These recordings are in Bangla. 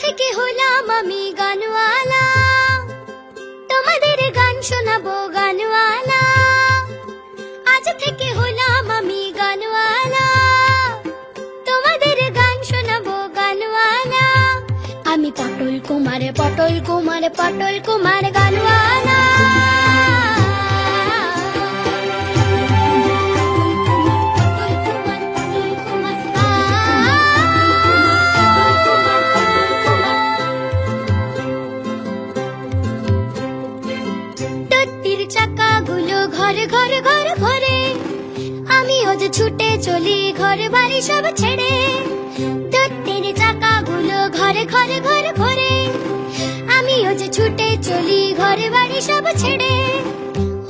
থেকে হলাম আমি গানওয়ালা। তোমাদের গান শোনাবো গানওয়ালা। আজ থেকে হলাম আমি গানওয়ালা। তোমাদের গান শোনাবো গানওয়ালা। আমি পটল কুমার পটল কুমার পটল কুমার গানওয়ালা। ঘরে ঘরে ঘরে। আমিও যে ছুটে চলি, ঘরে বাড়ি সব ছেড়ে। টট্টির চাকাগুলো ঘরে ঘরে ঘরে ঘরে। আমিও যে ছুটে চলি, ঘরে বাড়ি সব ছেড়ে।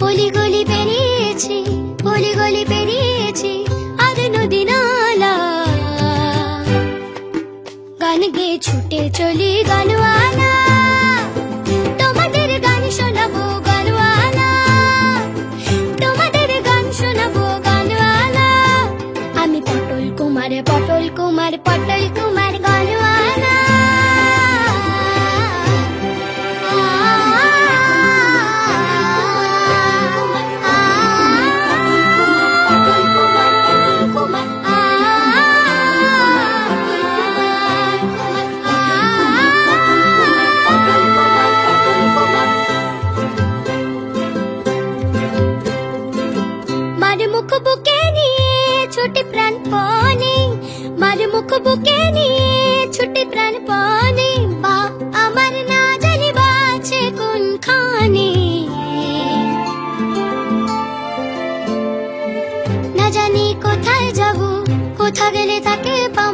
গলি গলি পেরিয়েছি গলি গলি পেরিয়েছি আর নদী নালা। গান গেয়ে ছুটে চলি মুখ বুকে নিয়ে ছোটে প্রাণ পনে মার মুখ বুকে নিয়ে প্রাণ পনে বা আমার না জানি বাছে কোন খানে না জানি কোথায় যাব, কোথা গেলে তাকে পাবো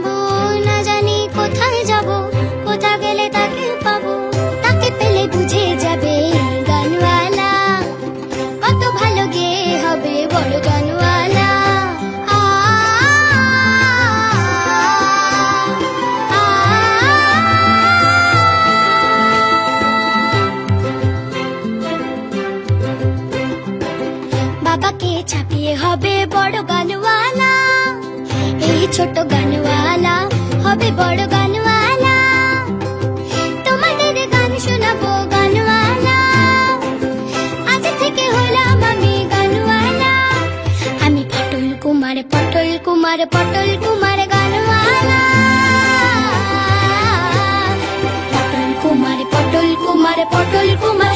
বিয়ে হবে বড় গানওয়ালা এই ছোট গানওয়ালা হবে বড় গানওয়ালা তোমাদের গান শোনাবো গানওয়ালা আজ থেকে হলাম আমি গানওয়ালা আমি পটল কুমার পটল কুমার পটল কুমার গানওয়ালা পটল কুমার পটল কুমার পটল কুমার